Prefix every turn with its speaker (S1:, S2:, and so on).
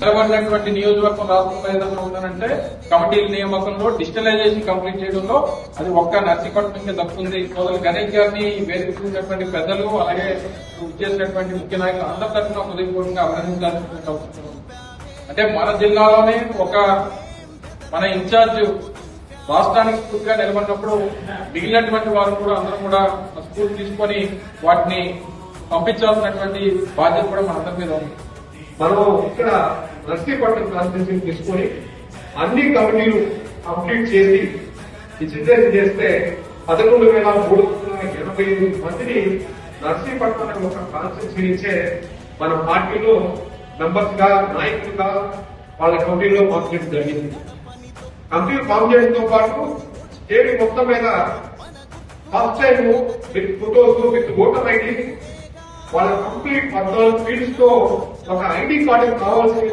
S1: నిలబడినటువంటి నియోజకవర్గం రాష్ట్రంలో ఏదైనా ఉందనంటే కమిటీల నియామకంలో డిజిటలైజేషన్ కంప్లీట్ చేయడంలో అది ఒక్క నర్సీపట్నంకే దక్కుతుంది సోదరు గణేష్ గారిని వేదికటువంటి పెద్దలు అలాగే చేసినటువంటి ముఖ్య నాయకులు అందరి తరఫున హృదయపూర్వకంగా అభినందించాల్సినటువంటి అవసరం అంటే మన జిల్లాలోనే ఒక మన ఇన్ఛార్జ్ రాష్ట్రానికి పూర్తిగా నిలబడినప్పుడు మిగిలినటువంటి వారు కూడా అందరూ కూడా స్కూల్ తీసుకొని వాటిని పంపించాల్సినటువంటి బాధ్యత కూడా మన అందరి మీద ఉంది.
S2: మనం ఇక్కడ నర్సీపట్నం కాన్స్టిట్యూషన్ తీసుకొని అన్ని కమిటీలు కంప్లీట్ చేసి ఈ చిత్రం చేస్తే పదకొండు వేల మూడు ఎనభై ఎనిమిది మందిని నర్సీపట్నం ఒక కాన్స్టిట్యూషన్ ఇచ్చే మన పార్టీలో మెంబర్స్గా నాయకులుగా వాళ్ళ కమిటీలో పంపించడం జరిగింది. కమిటీ ఫామ్ చేయడంతో పాటు స్టేట్ మొత్తం మీద first time with photos with voter ID వాళ్ళ కంప్లీట్ పద్నాలుగు ఫీల్డ్స్తో ఒక ఐడి కార్డు కావాల్సిన